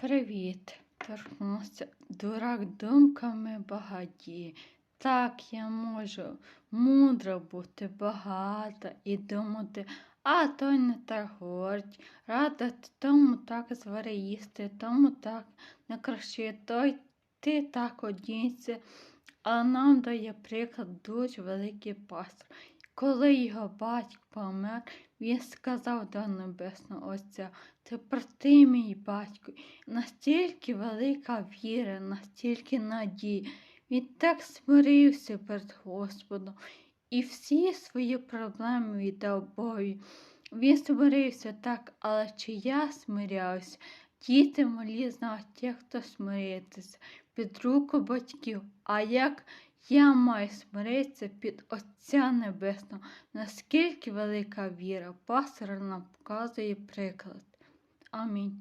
Привіт, торкнувся дурак думками багаті. Так я можу мудро бути багата і думати, а той не так гордь, радити тому так звариїсти, тому так не краще той ти так одінься. А нам дає приклад дуже великий пастор. Коли його батько помер, він сказав до Небесного Отця, ти прости мій батько, настільки велика віра, настільки надія. Він так смирився перед Господом і всі свої проблеми віддав Богу. Він смирився так, але чи я смирявся? Діти малі знають, як хто смиритися під руку батьків, а як я маю смиритися під Отця Небесного, наскільки велика віра, пастор нам показує приклад. Амінь.